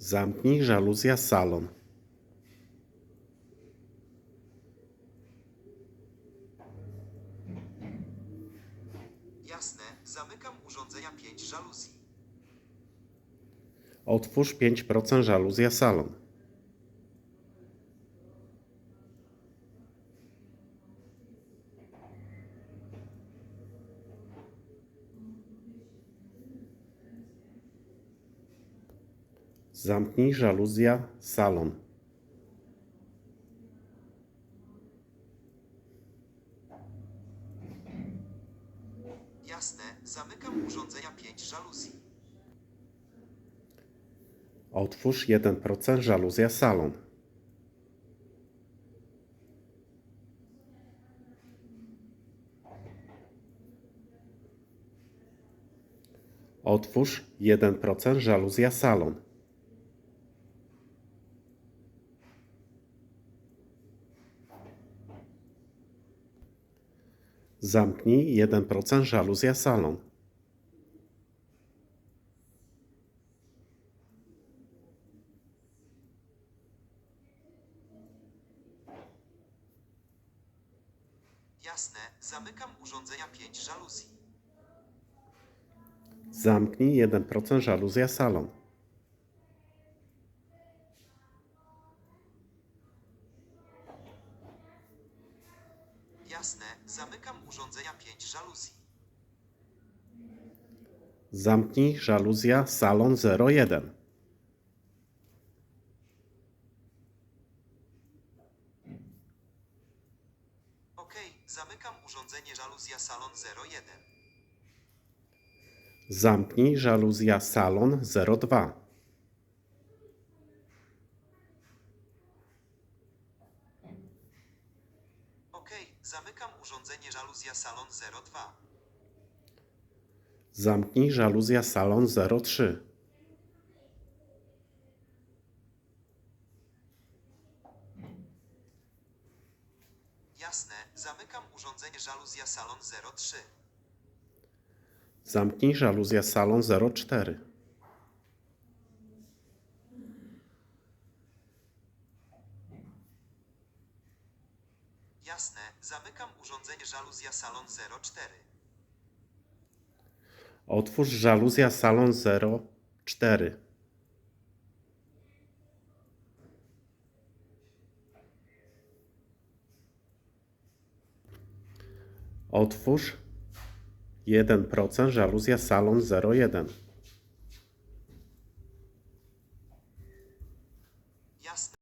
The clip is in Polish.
Zamknij żaluzja salon. Jasne, zamykam urządzenia 5 żaluzji. Otwórz 5% żaluzja salon. Zamknij żaluzja salon. Jasne, zamykam urządzenia 5 żaluzji. Otwórz 1% żaluzja salon. Otwórz 1% żaluzja salon. Zamknij 1% żaluzja salon. Jasne, zamykam urządzenia 5 żaluzji. Zamknij 1% żaluzja salon. Jasne, zamykam urządzenia 5 żaluzji. Zamknij żaluzja salon 01. OK, zamykam urządzenie żaluzja salon 01. Zamknij żaluzja salon 02. OK, zamykam urządzenie żaluzja salon 02. Zamknij żaluzja salon 03. Jasne, zamykam urządzenie żaluzja salon 03. Zamknij żaluzja salon 04. Jasne, zamykam urządzenie żaluzja salon 04. Otwórz żaluzja salon 04. Otwórz 1% żaluzja salon 01. Jasne,